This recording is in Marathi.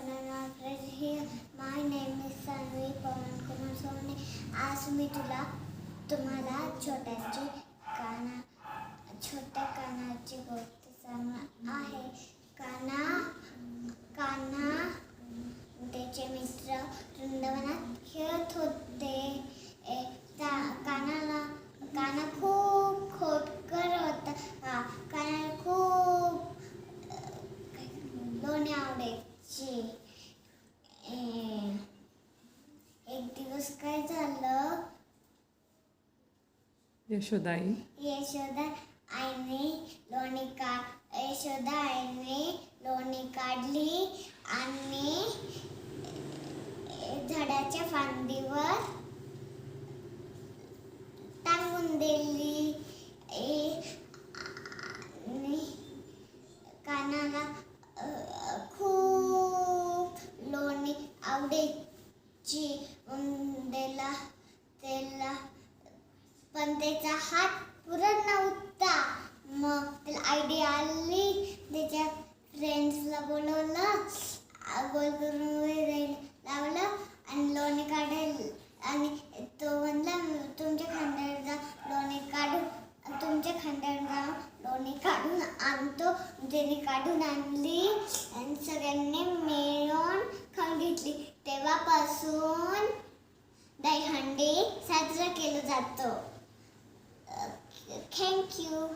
My here. My name is Sanvi Pawan आज मी तुला तुम्हाला छोट्याची काना छोट्या कानाची गोष्ट सांगणार आहे काना काना त्याचे मित्र वृंदावन खेळत होते ए, त्या कानाला काना खूप खोटकर होता हा कानाला खूप लोणी आवडायची ए, दिवस काय झालं? यशोदाई. यशोदा आईने लोणी का यशोदा आईने लोणी काढली आणि झाडाच्या फांदीवर टांगून दिली. कानाला खूप लोणी आवडायची ची त्याला त्याला पण त्याचा हात पुरत नव्हता. मग त्याला आयडिया आली. त्याच्या फ्रेंड्सला बोलवलं. आ, गोल करून वगैरे लावलं आणि लोणी काढेल. आणि तो म्हणला तुमच्या खांद्यावर जा लोणी काढून तुमच्या खांद्यावर जा लोणी काढून आणतो. त्याने काढून आणली. आणि सगळ्यांनी मिळून तेव्हापासून दहीहंडी साजरा केलं जातं. थँक्यू